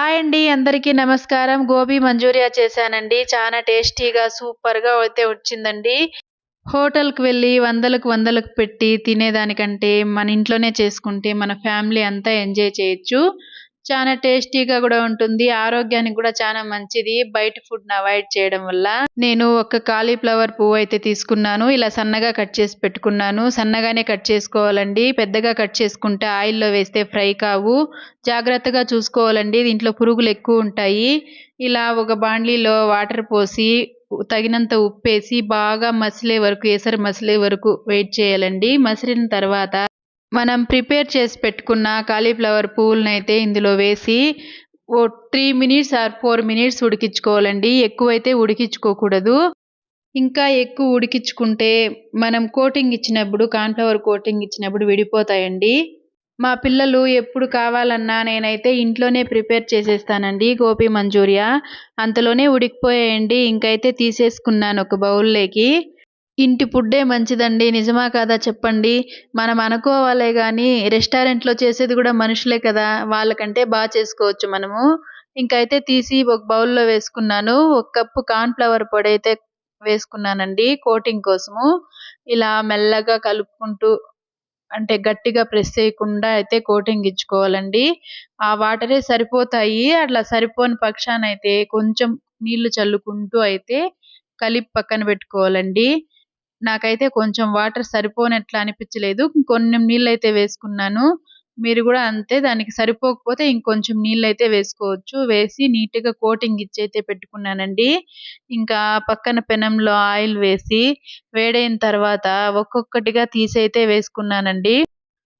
Hi అండి అందరికీ నమస్కారం. గోబీ మంచూరియా చేశానండి. చాలా టేస్టీగా సూపర్గా అయితే వచ్చిందండి. హోటల్కి వెళ్ళి వందలకు వందలకు పెట్టి తినేదానికంటే మన ఇంట్లోనే చేసుకుంటే మన ఫ్యామిలీ అంతా ఎంజాయ్ చేయొచ్చు. చాలా టేస్టీగా కూడా ఉంటుంది. ఆరోగ్యానికి కూడా చాలా మంచిది. బయట ఫుడ్ అవాయిడ్ చేయడం వల్ల నేను ఒక కాలీఫ్లవర్ పువ్వు అయితే తీసుకున్నాను. ఇలా సన్నగా కట్ చేసి పెట్టుకున్నాను. సన్నగానే కట్ చేసుకోవాలండి. పెద్దగా కట్ చేసుకుంటే ఆయిల్లో వేస్తే ఫ్రై కావు. జాగ్రత్తగా చూసుకోవాలండి. దీంట్లో పురుగులు ఎక్కువ ఉంటాయి. ఇలా ఒక బాండ్లీలో వాటర్ పోసి తగినంత ఉప్పేసి బాగా మసిలే వరకు ఎసరు మసిలే వరకు వెయిట్ చేయాలండి. మసిలిన తర్వాత మనం ప్రిపేర్ చేసి పెట్టుకున్న కాలీఫ్లవర్ పువ్వులను అయితే ఇందులో వేసి ఓ three minutes or four minutes ఉడికించుకోవాలండి. ఎక్కువైతే ఉడికించుకోకూడదు. ఇంకా ఎక్కువ ఉడికించుకుంటే మనం కోటింగ్ ఇచ్చినప్పుడు కాన్ఫ్లవర్ కోటింగ్ ఇచ్చినప్పుడు విడిపోతాయండి. మా పిల్లలు ఎప్పుడు కావాలన్నా నేనైతే ఇంట్లోనే ప్రిపేర్ చేసేస్తానండి గోపి మంచూరియా అంతలోనే ఉడికిపోయాయండి. ఇంకైతే తీసేసుకున్నాను ఒక బౌల్లోకి. ఇంటి ఫుడ్డే మంచిదండి నిజమా కాదా చెప్పండి. మనం అనుకోవాలే కానీ రెస్టారెంట్లో చేసేది కూడా మనుషులే కదా వాళ్ళకంటే బాగా చేసుకోవచ్చు మనము. ఇంకైతే తీసి ఒక బౌల్లో వేసుకున్నాను. ఒక కప్పు కార్న్ఫ్లవర్ పొడి అయితే వేసుకున్నానండి కోటింగ్ కోసము. ఇలా మెల్లగా కలుపుకుంటూ అంటే గట్టిగా ప్రెస్ చేయకుండా అయితే కోటింగ్ ఇచ్చుకోవాలండి. ఆ వాటరే సరిపోతాయి అట్లా సరిపోని పక్షాన అయితే కొంచెం నీళ్ళు చల్లుకుంటూ అయితే కలిపి పక్కన పెట్టుకోవాలండి. నాకైతే కొంచెం వాటర్ సరిపోనట్లు అనిపించలేదు. కొన్ని నీళ్ళు అయితే వేసుకున్నాను. మీరు కూడా అంతే దానికి సరిపోకపోతే ఇంకొంచెం నీళ్ళు అయితే వేసుకోవచ్చు. వేసి నీట్గా కోటింగ్ ఇచ్చి అయితే పెట్టుకున్నానండి. ఇంకా పక్కన పెనంలో ఆయిల్ వేసి వేడైన తర్వాత ఒక్కొక్కటిగా తీసి అయితే వేసుకున్నానండి.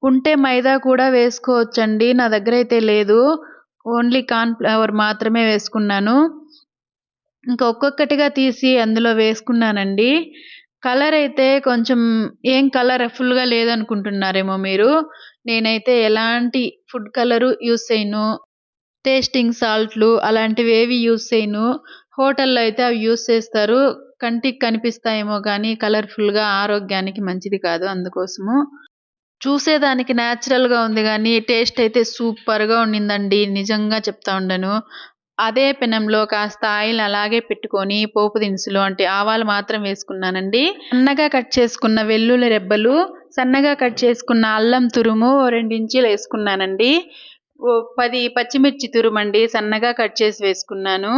ఉంటే మైదా కూడా వేసుకోవచ్చండి. నా దగ్గర అయితే లేదు. ఓన్లీ కార్న్ ఫ్లవర్ మాత్రమే వేసుకున్నాను. ఇంకా ఒక్కొక్కటిగా తీసి అందులో వేసుకున్నానండి. కలర్ అయితే కొంచెం ఏం కలర్ ఫుల్గా లేదనుకుంటున్నారేమో మీరు. నేనైతే ఎలాంటి ఫుడ్ కలరు యూస్ చేయను. టేస్టింగ్ సాల్ట్లు అలాంటివి ఏవి యూస్ చేయను. హోటల్లో అయితే అవి యూస్ చేస్తారు. కంటికి కనిపిస్తాయేమో కానీ కలర్ఫుల్గా ఆరోగ్యానికి మంచిది కాదు అందుకోసము. చూసేదానికి న్యాచురల్గా ఉంది కానీ టేస్ట్ అయితే సూపర్గా ఉండిందండి. నిజంగా చెప్తా ఉండను. అదే పెనంలో కాస్త ఆయిల్ అలాగే పెట్టుకొని పోపు దినుసులు అంటే ఆవాలు మాత్రం వేసుకున్నానండి. సన్నగా కట్ చేసుకున్న వెల్లుల్లి రెబ్బలు సన్నగా కట్ చేసుకున్న అల్లం తురుము రెండించీలు వేసుకున్నానండి. పది పచ్చిమిర్చి తురుమండి సన్నగా కట్ చేసి వేసుకున్నాను.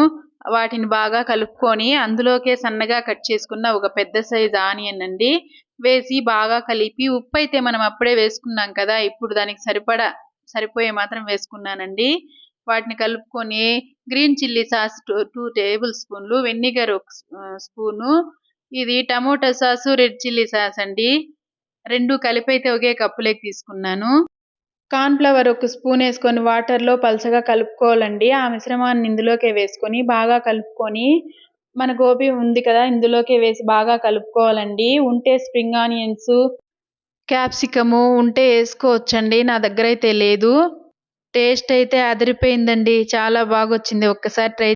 వాటిని బాగా కలుపుకొని అందులోకే సన్నగా కట్ చేసుకున్న ఒక పెద్ద సైజ్ ఆనియన్ అండి. వేసి బాగా కలిపి ఉప్పు అయితే మనం అప్పుడే వేసుకున్నాం కదా ఇప్పుడు దానికి సరిపడా సరిపోయే మాత్రం వేసుకున్నానండి. వాటిని కలుపుకొని green chilli sauce two table స్పూన్లు వెనిగర్ ఒక స్పూను ఇది tomato sauce red chilli sauce అండి. రెండు కలిపైతే ఒకే కప్పులోకి తీసుకున్నాను. కార్న్ఫ్లవర్ ఒక స్పూన్ వేసుకొని వాటర్లో పలసగా కలుపుకోవాలండి. ఆ మిశ్రమాన్ని ఇందులోకే వేసుకొని బాగా కలుపుకొని మన గోబీ ఉంది కదా ఇందులోకి వేసి బాగా కలుపుకోవాలండి. ఉంటే స్ప్రింగ్ ఆనియన్స్ క్యాప్సికము ఉంటే వేసుకోవచ్చండి. నా దగ్గర అయితే లేదు. టేస్ట్ అయితే అదిరిపోయిందండి. చాలా బాగా వచ్చింది ఒక్కసారి ట్రై